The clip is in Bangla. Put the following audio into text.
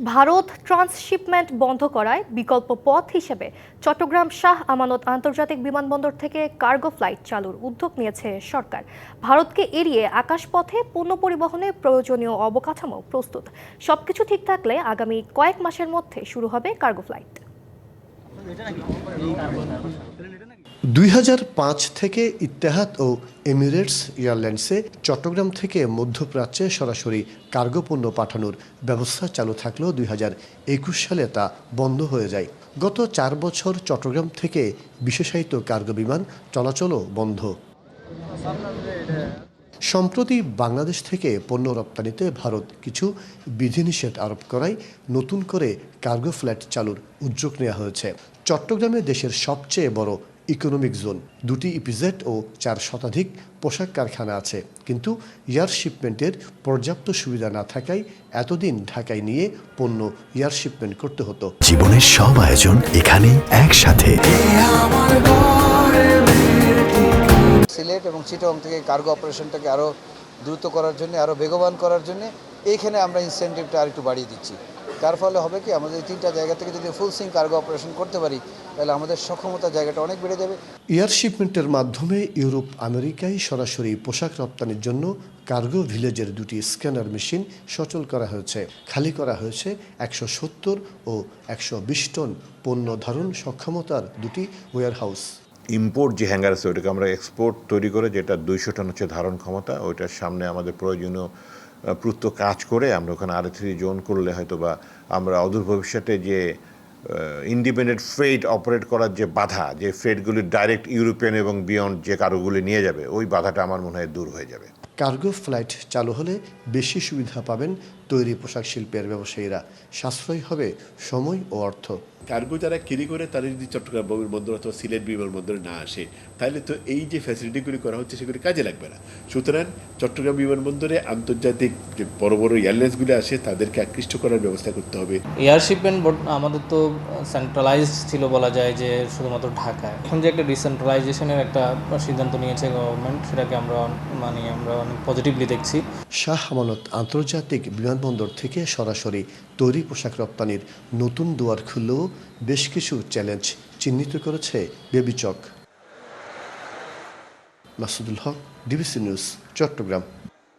ভারত ট্রান্সশিপমেন্ট বন্ধ করায় বিকল্প পথ হিসেবে চট্টগ্রাম শাহ আমানত আন্তর্জাতিক বিমানবন্দর থেকে কার্গো ফ্লাইট চালুর উদ্যোগ নিয়েছে সরকার। ভারতকে এড়িয়ে আকাশপথে পণ্য পরিবহনে প্রয়োজনীয় অবকাঠামো প্রস্তুত। সবকিছু ঠিক থাকলে আগামী কয়েক মাসের মধ্যে শুরু হবে কার্গো ফ্লাইট। দুই হাজার পাঁচ থেকে ইত্তেহাদ ও এমিরেটস এয়ারলাইন্সে চট্টগ্রাম থেকে মধ্যপ্রাচ্যে সরাসরি কার্গো পণ্য পাঠানোর ব্যবস্থা চালু থাকলেও দুই হাজার একুশ সালে তা বন্ধ হয়ে যায়। গত চার বছর চট্টগ্রাম থেকে বিশেষায়িত কার্গো বিমান চলাচলও বন্ধ। সম্প্রতি বাংলাদেশ থেকে পণ্য রপ্তানিতে ভারত কিছু বিধিনিষেধ আরোপ করায় নতুন করে কার্গো ফ্ল্যাট চালুর উদ্যোগ নেওয়া হয়েছে। চট্টগ্রামে দেশের সবচেয়ে বড় ইকোনমিক জোন। দুটি ইপিজেড ও চার শতাধিক পোশাক কারখানা আছে। কিন্তু এয়ার শিপমেন্টের পর্যাপ্ত সুবিধা না থাকায় এতদিন ঢাকায় নিয়ে পণ্য এয়ার শিপমেন্ট করতে হতো। জীবনের সব আয়োজন এখানে একসাথে। সিলেট এবং চিটং থেকে কার্গো অপারেশনটাকে আরও দ্রুত করার জন্য আরও বেগবান করার জন্য এইখানে আমরা ইনসেন্টিভটা আর একটু বাড়িয়ে দিচ্ছি। তার ফলে হবে কি আমাদের এই তিনটা জায়গা থেকে যদি ফুল সিং কার্গো অপারেশন করতে পারি তাহলে আমাদের সক্ষমতা জায়গাটা অনেক বেড়ে যাবে। এয়ার শিপমেন্টের মাধ্যমে ইউরোপ আমেরিকায় সরাসরি পোশাক রপ্তানির জন্য কার্গো ভিলেজের দুটি স্ক্যানার মেশিন সচল করা হয়েছে। খালি করা হয়েছে একশো সত্তর ও একশো বিশ টন পণ্য ধারণ সক্ষমতার দুটি ওয়্যারহাউস ইম্পোর্ট যে হ্যাঙ্গার আছে ওইটাকে আমরা এক্সপোর্ট তৈরি করে যেটা দুইশো টন হচ্ছে ধারণ ক্ষমতা ওইটার সামনে আমাদের প্রয়োজনীয় আহ, প্রুত কাজ করে আমরা ওখানে আর থ্রি জোন করলে হয়তো বা আমরা অদূর ভবিষ্যতে যে ইন্ডিপেন্ডেন্ট ফ্রেড অপারেট করার যে বাধা যে ফ্রেডগুলি ডাইরেক্ট ইউরোপিয়ান এবং বিয়ন্ড যে কারোগুলি নিয়ে যাবে ওই বাধাটা আমার মনে হয় দূর হয়ে যাবে। কার্গো ফ্লাইট চালু হলে বেশি সুবিধা পাবেন তৈরি পোশাক শিল্পের ব্যবসায়ীরা। সাশ্রয় হবে সময় ও অর্থ। কার্গো যারা ক্যারি করে তারা যদি চট্টগ্রাম বিমানবন্দর অথবা সিলেট বিমানবন্দরে না আসে তাহলে তো এই যে ফ্যাসিলিটিগুলি করা হচ্ছে সেগুলি কাজে লাগবে না। সুতরাং চট্টগ্রাম বিমানবন্দরে আন্তর্জাতিক যে বড় বড় এয়ারলাইন্সগুলি আসে তাদেরকে আকৃষ্ট করার ব্যবস্থা করতে হবে। এয়ার শিপমেন্ট আমাদের তো সেন্ট্রালাইজড ছিল বলা যায় যে শুধুমাত্র ঢাকায়। এখন যে একটা ডিসেন্ট্রালাইজেশনের একটা সিদ্ধান্ত নিয়েছে গভর্নমেন্ট সেটাকে আমরা মানে আমরা অনেক পজিটিভলি দেখছি। শাহ আমানত আন্তর্জাতিক বিমানবন্দর থেকে সরাসরি তৈরি পোশাক রপ্তানির নতুন দুয়ার খুললেও বেশ কিছু চ্যালেঞ্জ চিহ্নিত করেছে বেবিচক মাসুদুল হক, ডিবিসি নিউজ, চট্টগ্রাম।